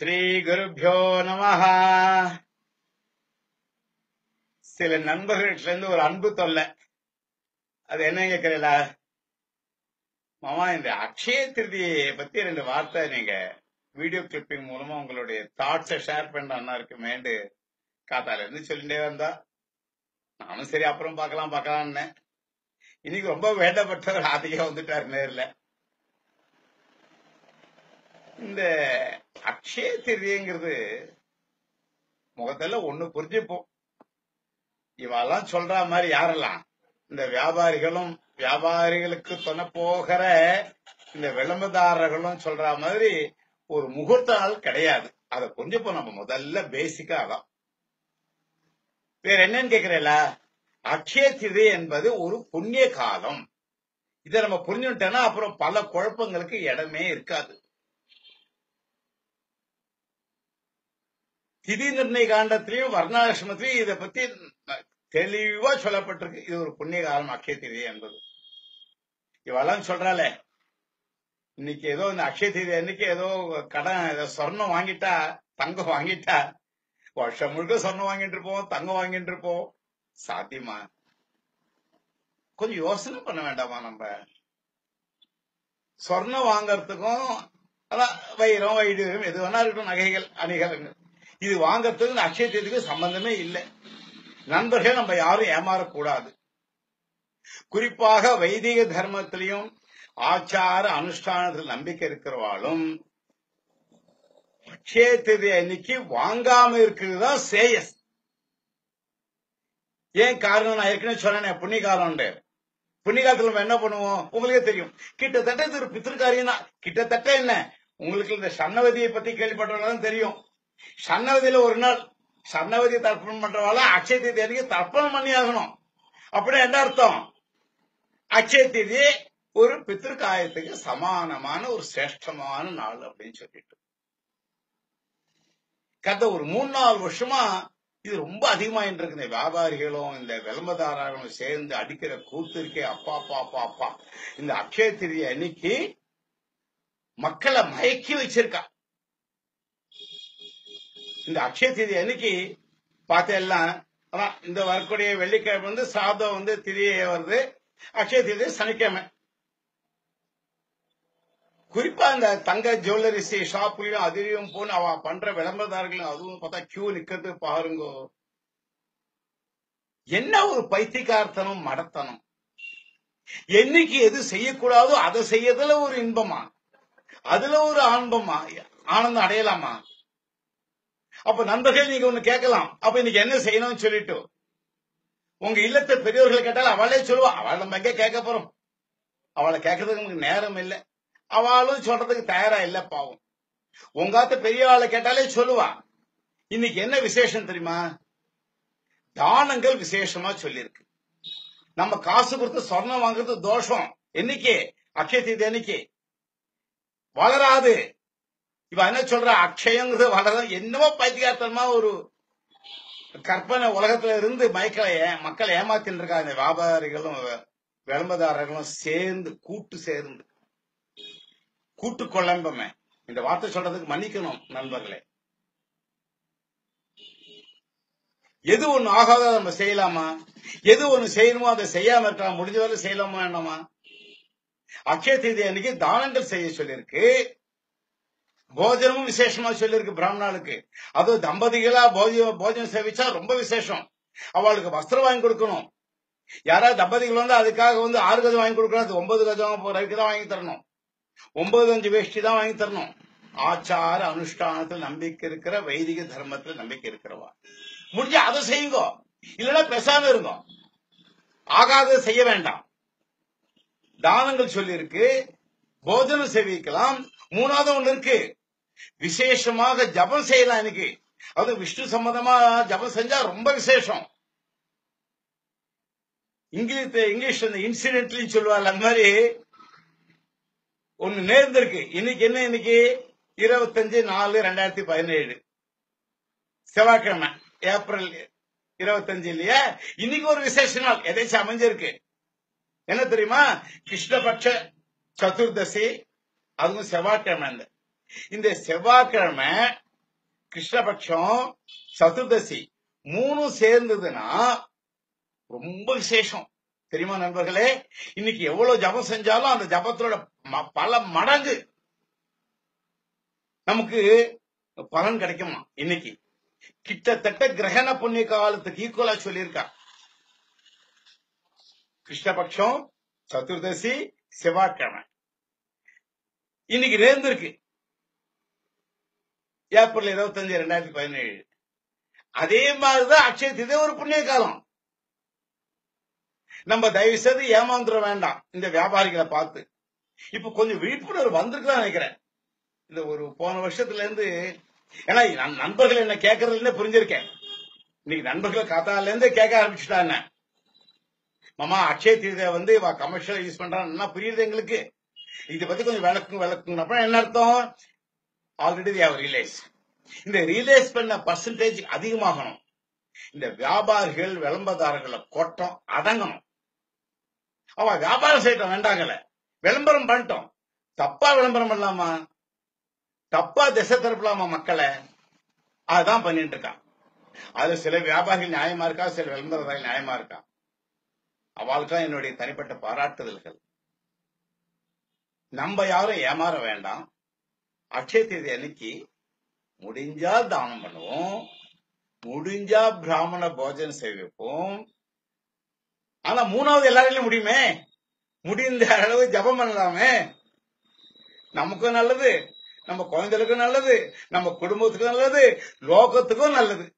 ஸ்ரீ குருபியோ சில நண்பர்கள்ட்ட இருந்து ஒரு அன்பு தொல்லை. அது என்ன கேக்குறீங்களா மாமா இந்த அக்ஷய திருதியை பத்தி ரெண்டு வார்த்தை நீங்க வீடியோ கிளிப்பிங் மூலமா உங்களுடைய தாட்ஸை ஷேர் பண்ணா இருக்குமேண்டு காத்தால இருந்து சொல்லிட்டே வந்தா. நானும் சரி அப்புறம் பார்க்கலாம் பார்க்கலாம்னு. இன்னைக்கு ரொம்ப வேண்டப்பட்டவர் அதிகம் வந்துட்டாரு நேர்ல. இந்த அக்ஷய திருதிங்கிறது முகத்துல ஒண்ணு புரிஞ்சுப்போம். இவெல்லாம் சொல்ற மாதிரி யாரெல்லாம்? இந்த வியாபாரிகளும் வியாபாரிகளுக்கு சொன்ன போகிற இந்த விளம்பரதாரர்களும் சொல்ற மாதிரி ஒரு முகூர்த்த நாள் கிடையாது. அதை புரிஞ்சுப்போம் நம்ம முதல்ல பேசிக்கா அதான். வேற என்னன்னு கேக்குறேல? அக்ஷய திதி என்பது ஒரு புண்ணிய காலம். இதை நம்ம புரிஞ்சுட்டோம்னா அப்புறம் பல குழப்பங்களுக்கு இடமே இருக்காது. திதி நிர்ணய காண்டத்திலையும் வர்ணாசிரமத்திலையும் இதை பத்தி தெளிவா சொல்லப்பட்டிருக்கு. இது ஒரு புண்ணிய காலம் அக்ஷய திதி என்பது. இவெல்லாம் சொல்றாளே. இன்னைக்கு ஏதோ இந்த அக்ஷய திதி அன்னைக்கு ஏதோ கடன் ஏதோ சொர்ணம் வாங்கிட்டா தங்கம் வாங்கிட்டா வருஷம் முழுக்க சொர்ணம் வாங்கிட்டு இருப்போம் தங்கம் வாங்கிட்டு இருப்போம். சாத்தியமா? கொஞ்சம் யோசனை பண்ண வேண்டாமா நம்ம? சொர்ணம் வாங்கறதுக்கும் அதான் வைரம் வைடூரியம் எது வேணா இருக்கட்டும் நகைகள் அணிகலங்கள் இது வாங்கறதுக்கு இந்த அக்ஷய தேதிக்கு சம்பந்தமே இல்லை. நண்பர்கள் நம்ம யாரும் ஏமாறக்கூடாது. குறிப்பாக வைதிக தர்மத்திலையும் ஆச்சார அனுஷ்டானத்தில் நம்பிக்கை இருக்கிறவாலும் அக்ஷய தேதி அன்னைக்கு வாங்காம இருக்கிறது தான் சேயஸ். ஏன் காரணம்? நான் ஏற்கனவே சொன்னேன் புண்ணிய காலம் புண்ணிய காலத்துல நம்ம என்ன பண்ணுவோம்? உங்களுக்கே தெரியும். கிட்டத்தட்ட இது ஒரு பித்திருக்காரியம் தான். கிட்டத்தட்ட என்ன? உங்களுக்கு இந்த சன்னவதியை பத்தி கேள்விப்பட்டவங்க தெரியும். சன்னவதியில ஒரு நாள் சன்னவதி தர்ப்பணம் பண்றவாள அக்ஷய தேதி அன்னைக்கு தர்ப்பணம் பண்ணி ஆகணும். அப்படின்னா என்ன அர்த்தம்? அக்ஷய தீதி ஒரு பித்திருக்காயத்துக்கு சமானமான ஒரு சிரேஷ்டமான நாள் அப்படின்னு சொல்லிட்டு. கடந்த ஒரு மூணு நாலு வருஷமா இது ரொம்ப அதிகமாயிட்டு இருக்கு இந்த வியாபாரிகளும் இந்த விளம்பரதாரர்களும் சேர்ந்து அடிக்கிற கூத்து இருக்கே. அப்பா அப்பா அப்பா அப்பா. இந்த அக்ஷய திதி அன்னைக்கு மக்களை மயக்கி வச்சிருக்கா. இந்த அக்ஷய திதி அன்னைக்கு பார்த்தெல்லாம் அதான் இந்த வரக்கூடிய வெள்ளிக்கிழமை வந்து சாதம் வந்து திதியே வருது. அக்ஷய திதி சனிக்கிழமை. குறிப்பா அந்த தங்க ஜுவல்லரிசி ஷாப்லயும் அதிலையும் போன அவ பண்ற விளம்பரதாரர்களும் அதுவும் பார்த்தா கியூ நிக்கிறது பாருங்க. என்ன ஒரு பைத்தியக்காரத்தனம் மடத்தனம். என்னைக்கு எது செய்யக்கூடாதோ அதை செய்யறதுல ஒரு இன்பமா? அதுல ஒரு ஆன்பமா ஆனந்தம் அடையலாமா? அப்ப நண்பர்கள் நீங்க ஒண்ணு கேட்கலாம். அப்ப இன்னைக்கு என்ன செய்யணும்னு சொல்லிட்டு உங்க இல்லத்தை பெரியவர்கள் கேட்டாலும் அவளே சொல்லுவா. அவளை நம்ம எங்க கேட்க போறோம்? அவளை கேட்கறதுக்கு நமக்கு நேரம் இல்லை. அவளும் சொல்றதுக்கு தயாரா இல்ல பாவம். உங்காத்த பெரிய ஆளை கேட்டாலே சொல்லுவா. இன்னைக்கு என்ன விசேஷம் தெரியுமா? தானங்கள் விசேஷமா சொல்லியிருக்கு நம்ம காசு கொடுத்து சொர்ணம் வாங்குறது தோஷம். என்னைக்கு? அக்ஷய தீதி அன்னைக்கு வளராது. இவ என்ன சொல்ற? அக்ஷயங்கிறது வளர என்னமோ பைத்தியார்த்தமா ஒரு கற்பனை உலகத்துல இருந்து மயக்களை மக்களை ஏமாத்தின்னு இருக்கா இந்த வியாபாரிகளும் விளம்பரதாரர்களும் சேர்ந்து கூட்டு சேர்ந்து. கூட்டு குழம்பமே இந்த வார்த்தை சொல்றதுக்கு மன்னிக்கணும் நண்பர்களே. எது ஒண்ணு ஆகாத நம்ம செய்யலாமா? எது ஒண்ணு செய்யணுமோ அதை செய்யாம இருக்கலாம்? முடிஞ்ச வரை செய்யலாமா என்னமா அக்ஷய தீதி அன்னைக்கு தானங்கள் செய்ய சொல்லியிருக்கு. போஜனமும் விசேஷமா சொல்லியிருக்கு பிராமணாளுக்கு. அது தம்பதிகளா போஜ போஜனம் சேவிச்சா ரொம்ப விசேஷம். அவளுக்கு வஸ்திரம் வாங்கி கொடுக்கணும். யாராவது தம்பதிகள் வந்து அதுக்காக வந்து ஆறு கஜம் வாங்கி கொடுக்கணும். அது ஒன்பது கதம் வரைக்கும் தான் வாங்கி தரணும். ஒன்பது அஞ்சு வேஷ்டி தான் வாங்கி தரணும். ஆச்சார அனுஷ்டானத்துல நம்பிக்கை இருக்கிற வைதிக தர்மத்துல நம்பிக்கை இருக்கிறவா. முடிஞ்ச அதை செய்யுங்க. இல்லைன்னா பெசாம இருங்க. ஆகாத செய்ய வேண்டாம். தானங்கள் சொல்லி இருக்கு போஜனம் சேவிக்கலாம். மூணாவது ஒண்ணு இருக்கு. விசேஷமாக ஜபம் செய்யலாம் எனக்கு அது விஷ்ணு சம்பந்தமா ஜபம் செஞ்சா ரொம்ப விசேஷம். இங்கிலீஷ் இங்கிலீஷ் இந்த இன்சிடென்ட்லயும் சொல்லுவாள் அந்த மாதிரி. ஒண்ணு நேர்ந்திருக்கு. இன்னைக்கு என்ன இன்னைக்கு? இருபத்தஞ்சு நாலு ரெண்டாயிரத்தி பதினேழு. செவ்வாய்க்கிழமை ஏப்ரல் இருபத்தஞ்சு இல்லையா? இன்னைக்கு ஒரு விசேஷ நாள். எதாச்சும் அமைஞ்சிருக்கு? என்ன தெரியுமா? கிருஷ்ணபட்ச சதுர்தசி அதுவும் செவ்வாய்க்கிழமை இந்த செவ்வாய்க்கிழமை கிருஷ்ணபட்சம் சதுர்தசி மூணும் சேர்ந்ததுன்னா ரொம்ப விசேஷம். தெரியுமா நண்பர்களே? இன்னைக்கு எவ்வளவு ஜபம் செஞ்சாலும் அந்த ஜபத்தோட பல மடங்கு நமக்கு பலன் கிடைக்குமா இன்னைக்கு? கிட்டத்தட்ட கிரகண புண்ணிய காலத்துக்கு ஈக்குவலா சொல்லியிருக்கா. கிருஷ்ணபட்சம் சதுர்தசி செவ்வாய்க்கிழமை. இன்னைக்கு நேர்ந்திருக்கு. ஏப்ரல் இருபத்தஞ்சு ரெண்டாயிரத்தி பதினேழு. அதே மாதிரிதான் அக்ஷய திதி ஒரு புண்ணிய காலம். நம்ம தயவு செய்து ஏமாந்துட வேண்டாம். இந்த வியாபாரிகளை பார்த்து. இப்ப கொஞ்சம் விழிப்புணர்வு வந்திருக்குதான் நினைக்கிறேன். இந்த ஒரு போன வருஷத்துல இருந்து ஏன்னா நண்பர்கள் என்ன கேட்கறதுல இருந்தே புரிஞ்சிருக்கேன். இன்னைக்கு நண்பர்கள் காத்தால இருந்து கேட்க ஆரம்பிச்சுட்டாங்க மாமா அக்ஷய தீர்த்தை வந்து கமர்ஷியல் யூஸ் பண்றான் புரியுது எங்களுக்கு. இதை பத்தி கொஞ்சம் விளக்குங்க விளக்குங்க. அப்புறம் என்ன அர்த்தம்? ஆல்ரெடி தேவ் ரியலைஸ் இந்த ரியலைஸ் பண்ண பர்சன்டேஜ் அதிகமாகணும். இந்த வியாபாரிகள் விளம்பரதாரர்களை கொட்டம் அடங்கணும். அவ வியாபாரம் செய்யட்டும் வேண்டாங்கல்ல விளம்பரம் பண்ணிட்டோம். தப்பா விளம்பரம் பண்ணலாமா? தப்பா திசை திருப்பலாமா மக்களை? அதுதான் பண்ணிட்டு இருக்கான். அதுல சில வியாபாரிகள் நியாயமா இருக்கா? சில விளம்பரதாரிகள் நியாயமா இருக்கா? அவளுக்கு என்னுடைய தனிப்பட்ட பாராட்டுதல்கள். நம்ம யாரும் ஏமாற வேண்டாம். அக்ஷய தேதி அன்னைக்கு முடிஞ்சா தானம் பண்ணுவோம். முடிஞ்சா பிராமண போஜனம் செய்விப்போம் ஆனா மூணாவது எல்லாராலையும் முடியுமே? முடிந்த அளவு ஜபம் பண்ணலாமே? நமக்கும் நல்லது. நம்ம குழந்தைகளுக்கும் நல்லது. நம்ம குடும்பத்துக்கும் நல்லது. லோகத்துக்கும் நல்லது.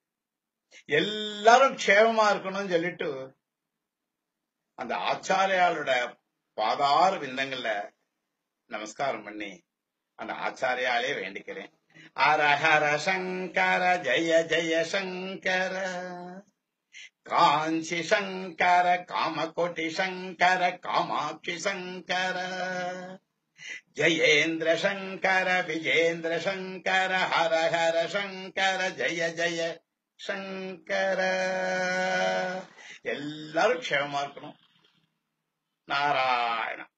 எல்லாரும் க்ஷேமமா இருக்கணும்னு சொல்லிட்டு அந்த ஆச்சாரியாளோட பாதார விந்தங்கள்ல நமஸ்காரம் பண்ணி அந்த ஆச்சாரியாலே வேண்டிக்கிறேன். அரஹர சங்கர ஜெய ஜெய சங்கர. காஞ்சி சங்கர காமகோட்டி சங்கர காமாட்சி சங்கர. ஜெயேந்திர சங்கர விஜேந்திர சங்கர ஹர ஹர சங்கர ஜெய ஜெய சங்கர. எல்லாரும் க்ஷேமமா இருக்கணும். நாராயணா.